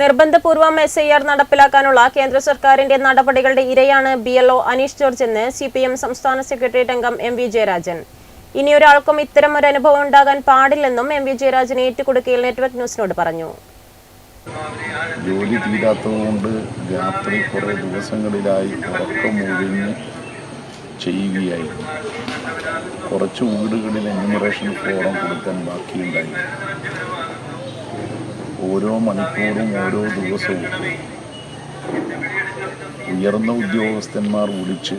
നിർബന്ധപൂർവം S I R നടപ്പിലാക്കാനുള്ള കേന്ദ്ര സർക്കാരിന്റെ നടപടികളുടെ ഇരയാണ് B L O Aneesh George എന്ന് സി പി എം സംസ്ഥാന സെക്രട്ടേറിയറ്റ് അംഗം എം വി ജയരാജൻ. ഇനിയൊരാൾക്കും ഇത്തരം ഒരു അനുഭവം ഉണ്ടാകാൻ പാടില്ലെന്നും എം വി ജയരാജൻ ഏറ്റുകൊടുക്കയിൽ നെറ്റ്വർക്ക് ന്യൂസിനോട് പറഞ്ഞു. ജോലി തീരാത്തതുകൊണ്ട് രാത്രി കുറേ ദിവസങ്ങളിലായി ഉറക്കം ഒഴിഞ്ഞ് ചെയ്യുകയായി കുറച്ച് വീടുകളിൽ എന്യൂമറേഷൻ ഫോറം കൊടുക്കാൻ ബാക്കിയുണ്ടായി ഓരോ മണിക്കൂറും ഓരോ ദിവസവും ഉയർന്ന ഉദ്യോഗസ്ഥന്മാർ വിളിച്ച്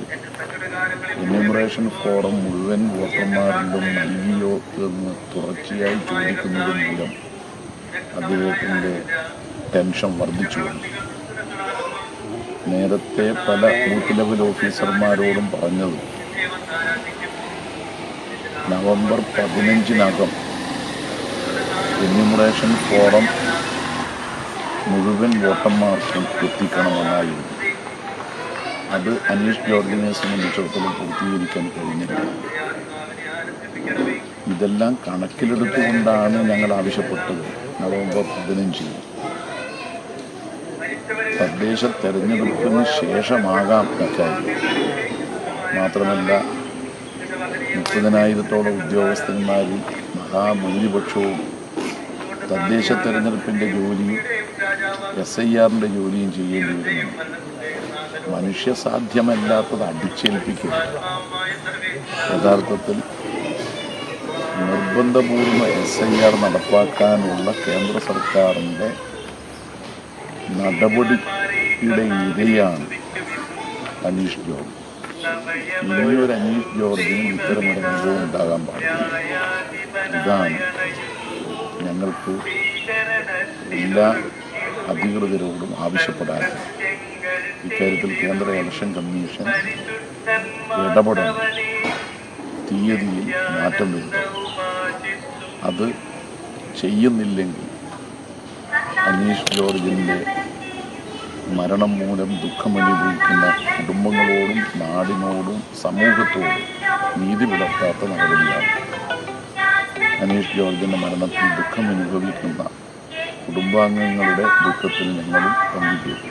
എന്യൂമറേഷൻ ഫോറം മുഴുവൻ വോട്ടർമാരിലും നൽകിയോ എന്ന് തുടർച്ചയായി ചോദിക്കുന്നത് മൂലം അദ്ദേഹത്തിന്റെ ടെൻഷൻ വർദ്ധിച്ചു നേരത്തെ പല ബൂത്ത് ലെവൽ ഓഫീസർമാരോടും പറഞ്ഞത് നവംബർ പതിനഞ്ചിനകം എന്യൂമറേഷൻ ഫോറം മുഴുവൻ വോട്ടർമാർക്കും എത്തിക്കണമെന്നായിരുന്നു അത് അനീഷ് ജോർജിനെ സംബന്ധിച്ചിടത്തോളം പൂർത്തീകരിക്കാൻ കഴിഞ്ഞില്ല. ഇതെല്ലാം കണക്കിലെടുത്തുകൊണ്ടാണ് ഞങ്ങൾ ആവശ്യപ്പെട്ടത്. നവംബർ പതിനഞ്ചിന് തദ്ദേശ തെരഞ്ഞെടുപ്പിന് ശേഷമാകാം ഇക്കാര്യം മാത്രമല്ല മുപ്പതിനായിരത്തോളം ഉദ്യോഗസ്ഥന്മാരിൽ മഹാഭൂരിപക്ഷവും തദ്ദേശ തെരഞ്ഞെടുപ്പിന്റെ ജോലിയും എസ് ഐ ആറിന്റെ ജോലിയും ചെയ്യേണ്ടി വരുന്നു മനുഷ്യസാധ്യമല്ലാത്തത് അടിച്ചേൽപ്പിക്കുക. യഥാർത്ഥത്തിൽ നിർബന്ധപൂർവ എസ് ഐ ആർ നടപ്പാക്കാനുള്ള കേന്ദ്ര സർക്കാരിന്റെ നടപടിയുടെ ഇരയാണ് അനീഷ് ജോർജ്. ഇനിയൊരു അനീഷ് ജോർജിനും ഇത്തരമൊരു അനുഭവം ഉണ്ടാകാൻ പാടില്ല. ഇതാണ് ഞങ്ങൾക്ക് എല്ലാ അധികൃതരോടും ആവശ്യപ്പെടാൻ ഇക്കാര്യത്തിൽ കേന്ദ്ര ഇലക്ഷൻ കമ്മീഷൻ ഇടപെടണം. തീയതിയിൽ മാറ്റം വരുത്തും അത് ചെയ്യുന്നില്ലെങ്കിൽ അനീഷ് ജോർജിന്റെ മരണം മൂലം ദുഃഖമനുഭവിക്കുന്ന കുടുംബങ്ങളോടും നാടിനോടും സമൂഹത്തോടും നീതി പുലർത്താത്ത നടപടിയാണ്. അനീഷ് ജോർജിന്റെ മരണത്തിൽ ദുഃഖമനുഭവിക്കുന്ന കുടുംബാംഗങ്ങളുടെ ദുഃഖത്തിൽ ഞങ്ങളും പങ്കുചേരും.